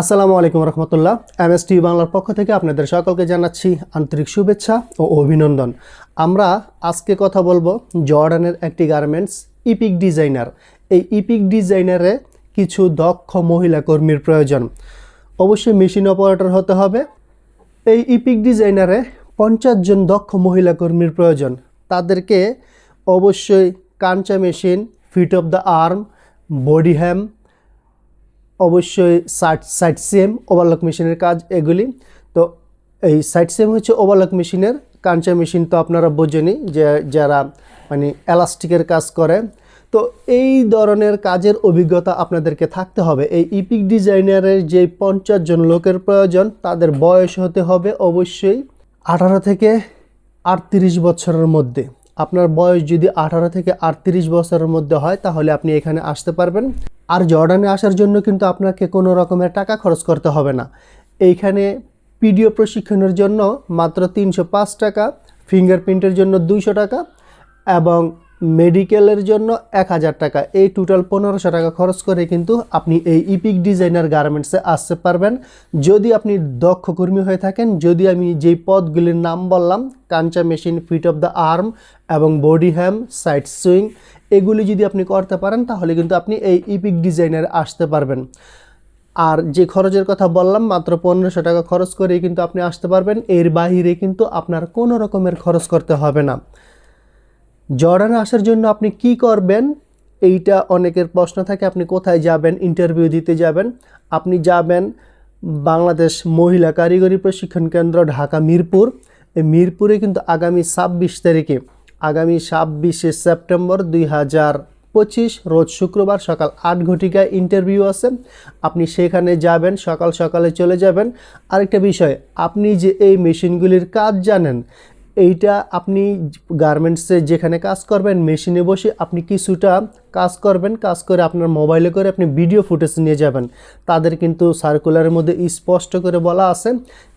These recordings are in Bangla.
আসসালামু আলাইকুম রহমতুল্লাহ। এমএসটি বাংলার পক্ষ থেকে আপনাদের সকলকে জানাচ্ছি আন্তরিক শুভেচ্ছা ও অভিনন্দন। আমরা আজকে কথা বলব জর্ডানের একটি গার্মেন্টস ইপিক ডিজাইনার। এই ইপিক ডিজাইনারে কিছু দক্ষ মহিলা কর্মীর প্রয়োজন। অবশ্যই মেশিন অপারেটর হতে হবে। এই ইপিক ডিজাইনারে পঞ্চাশ জন দক্ষ মহিলা কর্মীর প্রয়োজন। তাদেরকে অবশ্যই Kancha machine, fit of the arm, body হ্যাম অবশ্যই সাইড সাইড সেম ওভারলক মেশিনের কাজ এগুলি। তো এই সাইড সেম হচ্ছে ওভারলক মেশিনের কাঞ্চা মেশিন তো আপনারা বোঝেনই যে যারা মানে এলাস্টিকের কাজ করে। তো এই ধরনের কাজের অভিজ্ঞতা আপনাদেরকে থাকতে হবে। এই ইপিক ডিজাইনারের যে পঞ্চাশ জন লোকের প্রয়োজন, তাদের বয়স হতে হবে অবশ্যই আঠারো থেকে আটত্রিশ বছরের মধ্যে। আপনার বয়স যদি আঠারো থেকে আটত্রিশ বছরের মধ্যে হয়, তাহলে আপনি এখানে আসতে পারবেন। আর জর্ডানে আসার জন্য কিন্তু আপনাকে কোনো রকমের টাকা খরচ করতে হবে না। এইখানে পিডিও প্রশিক্ষণের জন্য মাত্র তিনশো পাঁচ টাকা ফিঙ্গারপ্রিন্টের জন্য দুইশো টাকা এবং মেডিকেলের জন্য এক হাজার টাকা। এই টোটাল পনেরোশো টাকা খরচ করে কিন্তু আপনি এই ইপিক ডিজাইনার গার্মেন্টসে আসতে পারবেন। যদি আপনি দক্ষ কর্মী হয়ে থাকেন, যদি আমি যেই পদগুলির নাম বললাম, Kancha machine fit of the arm এবং বডি হ্যাম সাইড সুইং এগুলি যদি আপনি করতে পারেন, তাহলে কিন্তু আপনি এই ইপিক ডিজাইনারে আসতে পারবেন। আর যে খরচের কথা বললাম, মাত্র পনেরোশো টাকা খরচ করেই কিন্তু আপনি আসতে পারবেন। এর বাহিরে কিন্তু আপনার কোনো রকমের খরচ করতে হবে না। জর্ডানে আসার জন্য আপনি কি করবেন? এইটা অনেকের প্রশ্ন থাকে, আপনি কোথায় যাবেন? ইন্টারভিউ দিতে যাবেন। আপনি যাবেন বাংলাদেশ মহিলা কারিগরি প্রশিক্ষণ কেন্দ্র, ঢাকা, মিরপুর। এই মিরপুরে কিন্তু আগামী ছাব্বিশ তারিখে, আগামী ছাব্বিশে সেপ্টেম্বর দুই হাজার পঁচিশ, রোজ শুক্রবার সকাল আট ঘটিকায় ইন্টারভিউ আছে। আপনি সেখানে যাবেন, সকাল সকালে চলে যাবেন। আরেকটা বিষয়, আপনি যে এই মেশিনগুলির কাজ জানেন এইটা আপনি গার্মেন্টসে যেখানে কাজ করবেন, মেশিনে বসে আপনি কিছুটা কাজ করবেন, কাজ করে আপনার মোবাইলে করে আপনি ভিডিও ফুটেজ নিয়ে যাবেন। তাদের কিন্তু সার্কুলারের মধ্যে স্পষ্ট করে বলা আছে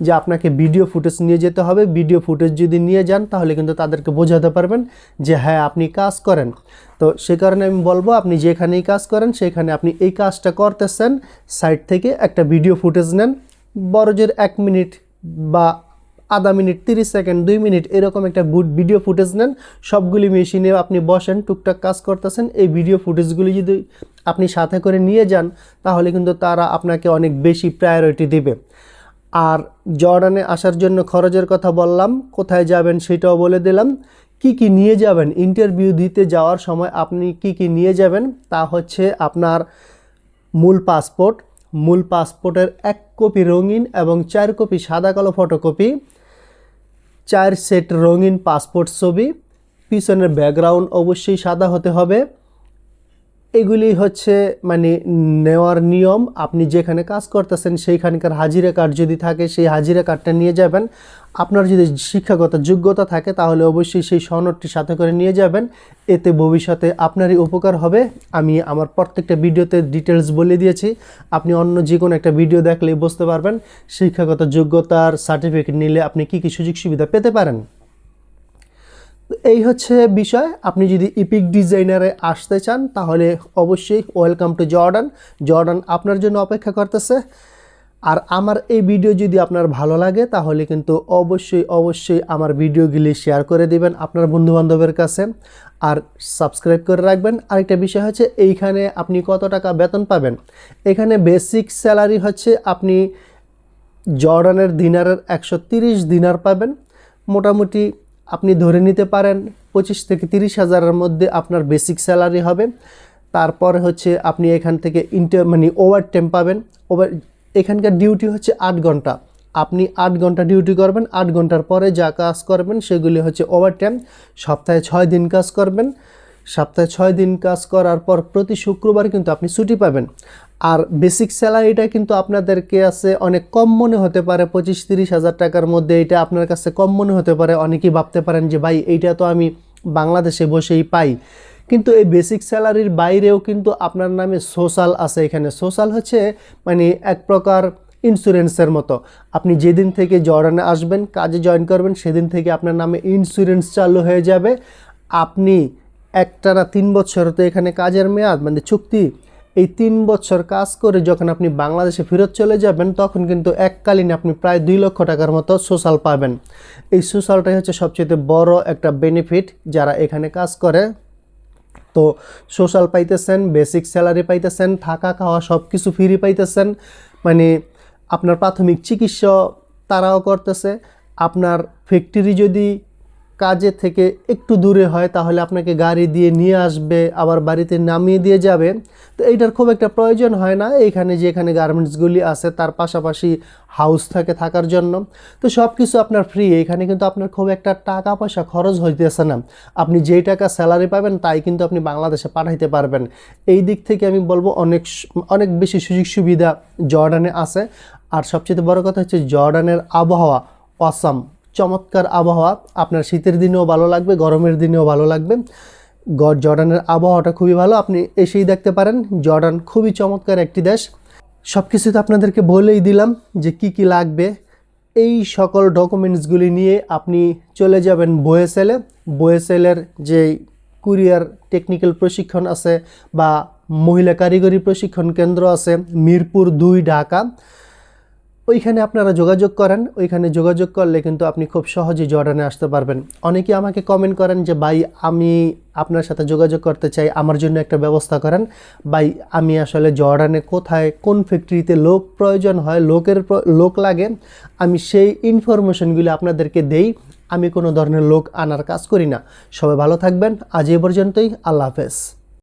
যে আপনাকে ভিডিও ফুটেজ নিয়ে যেতে হবে। ভিডিও ফুটেজ যদি নিয়ে যান, তাহলে কিন্তু তাদেরকে বোঝাতে পারবেন যে হ্যাঁ আপনি কাজ করেন। তো সে কারণে আমি বলব, আপনি যেখানেই কাজ করেন, সেখানে আপনি এই কাজটা করতেছেন সাইড থেকে একটা ভিডিও ফুটেজ নেন। বড়জোর এক মিনিট বা আধা মিনিট, তিরিশ সেকেন্ড, দুই মিনিট এরকম একটা গুড ভিডিও ফুটেজ নেন। সবগুলি মেশিনে আপনি বসেন, টুকটাক কাজ করতেছেন। এই ভিডিও ফুটেজগুলি যদি আপনি সাথে করে নিয়ে যান, তাহলে কিন্তু তারা আপনাকে অনেক বেশি প্রায়োরিটি দেবে। আর জর্ডানে আসার জন্য খরচের কথা বললাম, কোথায় যাবেন সেটাও বলে দিলাম। কি কি নিয়ে যাবেন ইন্টারভিউ দিতে যাওয়ার সময় আপনি কি কি নিয়ে যাবেন, তা হচ্ছে আপনার মূল পাসপোর্ট মূল পাসপোর্টের এক কপি রঙিন এবং চার কপি সাদা কালো ফটোকপি চার সেট রঙিন পাসপোর্ট ছবি পিছনের ব্যাকগ্রাউন্ড অবশ্যই সাদা হতে হবে। এগুলি হচ্ছে মানে নেওয়ার নিয়ম। আপনি যেখানে কাজ করতেছেন, সেইখানকার হাজিরা কার্ড যদি থাকে, সেই হাজিরা কার্ডটা নিয়ে যাবেন। আপনার যদি শিক্ষাগত যোগ্যতা থাকে, তাহলে অবশ্যই সেই সনদটি সাথে করে নিয়ে যাবেন। এতে ভবিষ্যতে আপনারই উপকার হবে। আমি আমার প্রত্যেকটা ভিডিওতে ডিটেলস বলে দিয়েছি। আপনি অন্য যে কোনো একটা ভিডিও দেখলেই বুঝতে পারবেন শিক্ষাগত যোগ্যতার সার্টিফিকেট নিলে আপনি কী কী সুযোগ সুবিধা পেতে পারেন। এই হচ্ছে বিষয়। আপনি যদি ইপিক ডিজাইনারে আসতে চান, তাহলে অবশ্যই ওয়েলকাম টু জর্ডান জর্ডান আপনার জন্য অপেক্ষা করতেছে। আর আমার এই ভিডিও যদি আপনার ভালো লাগে, তাহলে কিন্তু অবশ্যই অবশ্যই আমার ভিডিওগুলি শেয়ার করে দিবেন আপনার বন্ধুবান্ধবের কাছে। আর সাবস্ক্রাইব করে রাখবেন। আরেকটা বিষয় হচ্ছে, এইখানে আপনি কত টাকা বেতন পাবেন? এখানে বেসিক স্যালারি হচ্ছে, আপনি জর্ডানের দিনারের একশো দিনার পাবেন। মোটামুটি আপনি ধরে নিতে পারেন পঁচিশ থেকে তিরিশ হাজারের মধ্যে আপনার বেসিক স্যালারি হবে। তারপর হচ্ছে আপনি এখান থেকে ইন্টার মানে ওভার টাইম পাবেন। ওভার এখানকার ডিউটি হচ্ছে আট ঘণ্টা। আপনি আট ঘণ্টা ডিউটি করবেন, আট ঘণ্টার পরে যা কাজ করবেন সেগুলি হচ্ছে ওভার টাইম সপ্তাহে ছয় দিন কাজ করবেন। সপ্তাহে ছয় দিন কাজ করার পর প্রতি শুক্রবার কিন্তু আপনি ছুটি পাবেন। আর বেসিক স্যালারিটা কিন্তু আপনাদেরকে আছে অনেক কম মনে হতে পারে, পঁচিশ তিরিশ হাজার টাকার মধ্যে এটা আপনার কাছে কম মনে হতে পারে। অনেকেই ভাবতে পারেন যে, ভাই, এইটা তো আমি বাংলাদেশে বসেই পাই। কিন্তু এই বেসিক স্যালারির বাইরেও কিন্তু আপনার নামে সোশ্যাল আছে এখানে। সোশ্যাল হচ্ছে মানে এক প্রকার ইন্স্যুরেন্সের মতো। আপনি যেদিন থেকে জর্ডানে আসবেন, কাজে জয়েন করবেন, সেদিন থেকে আপনার নামে ইন্স্যুরেন্স চালু হয়ে যাবে। আপনি একটানা তিন বছর তো এখানে কাজের মেয়াদ মানে চুক্তি। এই তিন বছর কাজ করে যখন আপনি বাংলাদেশে ফেরত চলে যাবেন, তখন কিন্তু এককালীন আপনি প্রায় দুই লক্ষ টাকার মতো সোশ্যাল পাবেন। এই সোশ্যালটাই হচ্ছে সবচেয়ে বড় একটা বেনিফিট যারা এখানে কাজ করে। তো সোশ্যাল পাইতেছেন বেসিক স্যালারি পাইতেছেন, থাকা খাওয়া সব কিছু ফ্রি পাইতেছেন। মানে আপনার প্রাথমিক চিকিৎসা তারাও করতেছে। আপনার ফ্যাক্টরি যদি কাজে থেকে একটু দূরে হয়, তাহলে আপনাকে গাড়ি দিয়ে নিয়ে আসবে, আবার বাড়িতে নামিয়ে দিয়ে যাবে। তো এইটার খুব একটা প্রয়োজন হয় না, এইখানে যে এখানে গার্মেন্টসগুলি আছে, তার পাশাপাশি হাউস থাকে থাকার জন্য। তো সব কিছু আপনার ফ্রি এখানে কিন্তু আপনার খুব একটা টাকা পয়সা খরচ হইতেছে না। আপনি যেই টাকা স্যালারি পাবেন, তাই কিন্তু আপনি বাংলাদেশে পাঠাইতে পারবেন। এই দিক থেকে আমি বলব, অনেক অনেক বেশি সুযোগ সুবিধা জর্ডানে আছে। আর সবচেয়ে বড় কথা হচ্ছে, জর্ডানের আবহাওয়া অসাম চমৎকার আবহাওয়া। আপনার শীতের দিনেও ভালো লাগবে, গরমের দিনেও ভালো লাগবে। জর্ডানের আবহাওয়াটা খুবই ভালো, আপনি এসেই দেখতে পারেন। জর্ডান খুবই চমৎকার একটি দেশ। সব কিছু তো আপনাদেরকে বলেই দিলাম যে কি কি লাগবে। এই সকল ডকুমেন্টসগুলি নিয়ে আপনি চলে যাবেন বোয়েসেলে। বোয়েসেলের যে কুরিয়ার টেকনিক্যাল প্রশিক্ষণ আছে বা মহিলা কারিগরি প্রশিক্ষণ কেন্দ্র আছে, মিরপুর দুই, ঢাকা। ওইখানে আপনারা যোগাযোগ করেন, ওইখানে যোগাযোগ করলে কিন্তু আপনি খুব সহজেই জর্ডানে আসতে পারবেন। অনেকে আমাকে কমেন্ট করেন যে, ভাই, আমি আপনার সাথে যোগাযোগ করতে চাই, আমার জন্য একটা ব্যবস্থা করেন। ভাই, আমি আসলে জর্ডানে কোথায়, কোন ফ্যাক্টরিতে লোক প্রয়োজন হয়, লোকের লোক লাগে, আমি সেই ইনফরমেশনগুলি আপনাদেরকে দেই, আমি কোনো ধরনের লোক আনার কাজ করি না। সবাই ভালো থাকবেন। আজ এ পর্যন্তই। আল্লাহ হাফেজ।